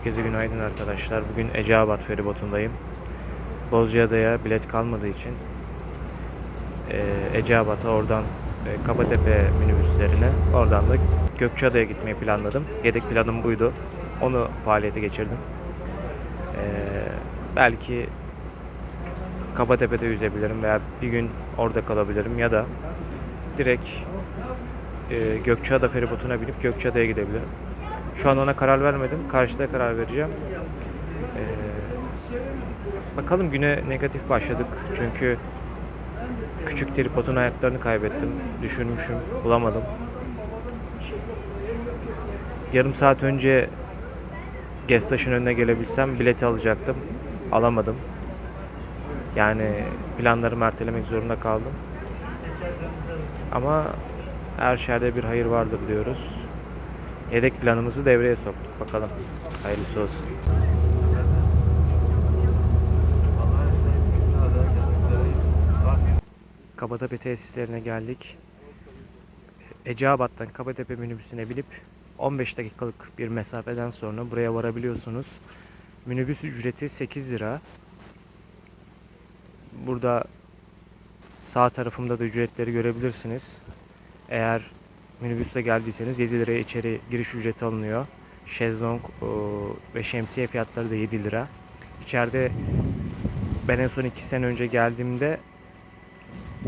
Herkese günaydın arkadaşlar. Bugün Eceabat feribotundayım. Bozcaada'ya bilet kalmadığı için eee Eceabat'a oradan e, Kapatepe minibüslerine oradan da Gökçeada'ya gitmeyi planladım. Yedek planım buydu. Onu faaliyete geçirdim. Eee, belki Kapatepe'de yüzebilirim veya bir gün orada kalabilirim ya da direkt e, Gökçeada feribotuna binip Gökçeada'ya gidebilirim. Şu an ona karar vermedim. Karşıda karar vereceğim. Ee, bakalım güne negatif başladık. Çünkü küçük tripodun ayaklarını kaybettim. Düşünmüşüm, bulamadım. Yarım saat önce Gestaş'ın önüne gelebilsem bileti alacaktım. Alamadım. Yani planlarımı ertelemek zorunda kaldım. Ama her şeyde bir hayır vardır diyoruz. Yedek planımızı devreye soktuk. Bakalım. Hayırlısı olsun. Kapatepe tesislerine geldik. Eceabat'tan Kapatepe minibüsüne binip 15 dakikalık bir mesafeden sonra buraya varabiliyorsunuz. Minibüs ücreti 8 lira. Burada sağ tarafımda da ücretleri görebilirsiniz. Eğer minibüste geldiyseniz 7 liraya içeri giriş ücreti alınıyor. Şezlong ve şemsiye fiyatları da 7 lira. İçeride ben en son 2 sene önce geldiğimde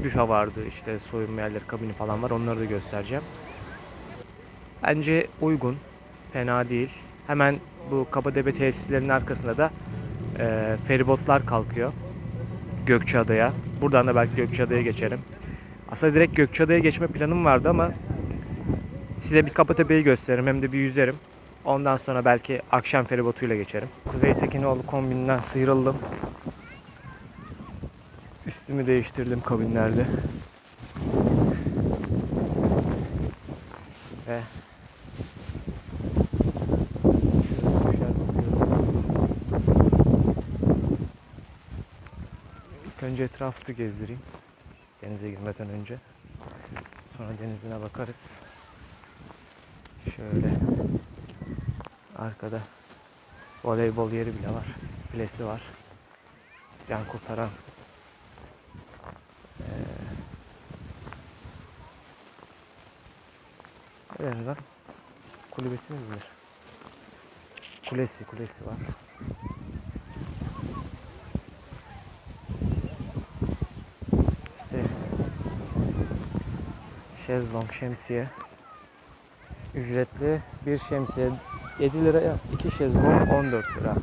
büfe vardı işte soyunma yerleri kabini falan var onları da göstereceğim. Bence uygun, fena değil. Hemen bu Kabadebe tesislerinin arkasında da e, feribotlar kalkıyor. Gökçeada'ya. Buradan da belki Gökçeada'ya geçerim. Aslında direkt Gökçeada'ya geçme planım vardı ama size bir Kapatepe'yi gösteririm hem de bir yüzerim. Ondan sonra belki akşam feribotuyla geçerim. Kuzey Tekinoğlu kombininden sıyrıldım. Üstümü değiştirdim kabinlerde. Ve önce etrafı gezdireyim. Denize girmeden önce. Sonra denizine bakarız. Şöyle arkada voleybol yeri bile var. Filesi var. Can kurtaran eee ne lan? Kulübesi mi denir? Kulesi, kulesi var. İşte şezlong, şemsiye ücretli bir şemsiye 7 liraya 2 şezlong 14 lira.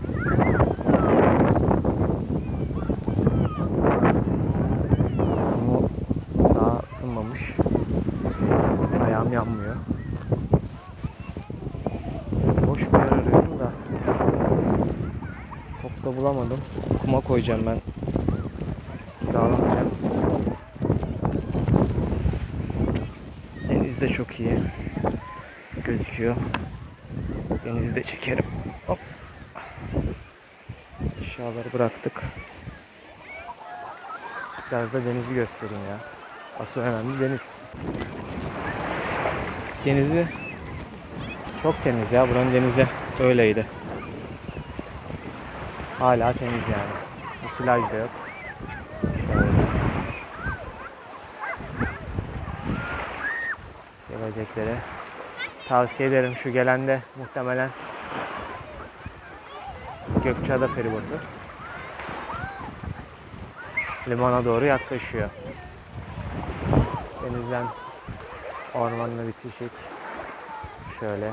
Bu daha ısınmamış. Ayağım yanmıyor. Boş bir yer arıyorum da çok da bulamadım. Kuma koyacağım ben. Kiralamayacağım. Deniz de çok iyi gözüküyor. Denizi de çekerim. Hop. Eşyaları bıraktık. Biraz da denizi göstereyim ya. Asıl önemli deniz. Denizi çok temiz ya. Buranın denizi öyleydi. Hala temiz yani. Bir silaj da yok. Şöyle. Geleceklere tavsiye ederim şu gelen de muhtemelen. Gökçeada feribotu limana doğru yaklaşıyor. Denizden ormanla bitişik. Şöyle.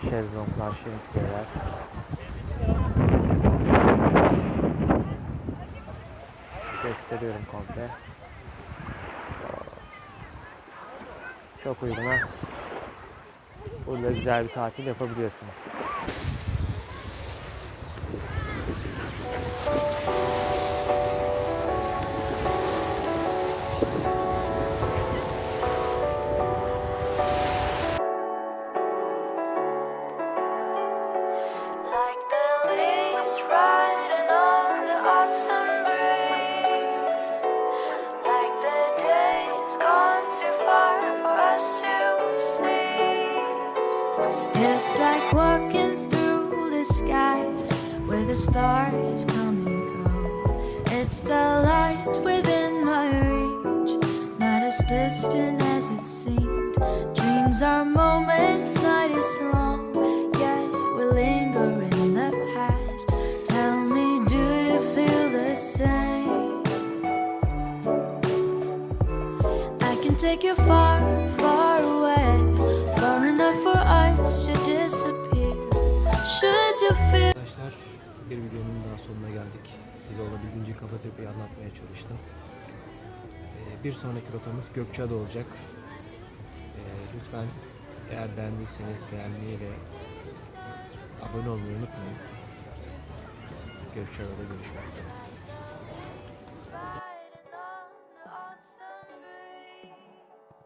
Şezlonglar, şemsiyeler. Gösteriyorum komple. Çok uyguna burada güzel bir tatil yapabiliyorsunuz. Like walking through the sky where the stars come and go. It's the light within my reach, not as distant as it seemed. Dreams are moments, night is long, yet we linger in the past. Tell me, do you feel the same? I can take you far, far away, far enough for us to disappear. Arkadaşlar bir videonun daha sonuna geldik. Size olabildiğince Kapatepe'yi anlatmaya çalıştım. Ee, bir sonraki rotamız Gökçeada olacak. Ee, lütfen eğer beğendiyseniz beğenmeyi ve abone olmayı unutmayın. Gökçeada'da görüşmek üzere.